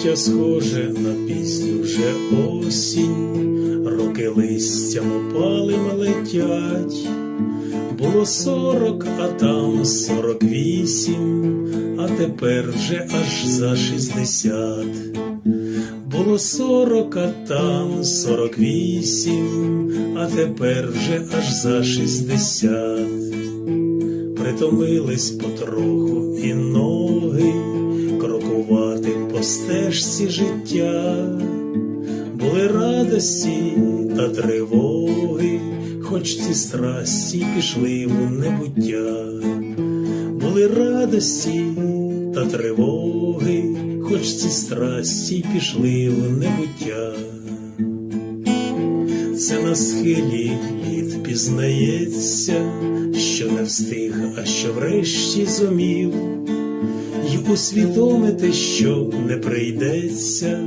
схоже на пісню вже осінь, роки листям опалим летять. Було сорок, а там сорок вісім, а тепер вже аж за шістдесят. Було сорок, а там сорок вісім, а тепер вже аж за шістдесят. Притомились потроху і по стежці життя, були радості та тривоги, хоч ці страсті пішли в небуття, були радості та тривоги, хоч ці страсті пішли в небуття. Це на схилі літ пізнається, що не встиг, а що врешті зумів, й усвідомити, що не прийдеться,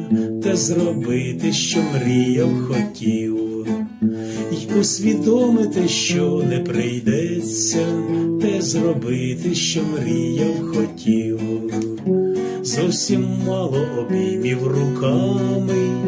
та зробити, що мріяв, хотів, й усвідомити, що не прийдеться, те зробити, що мріяв, хотів. Зовсім мало обіймів руками,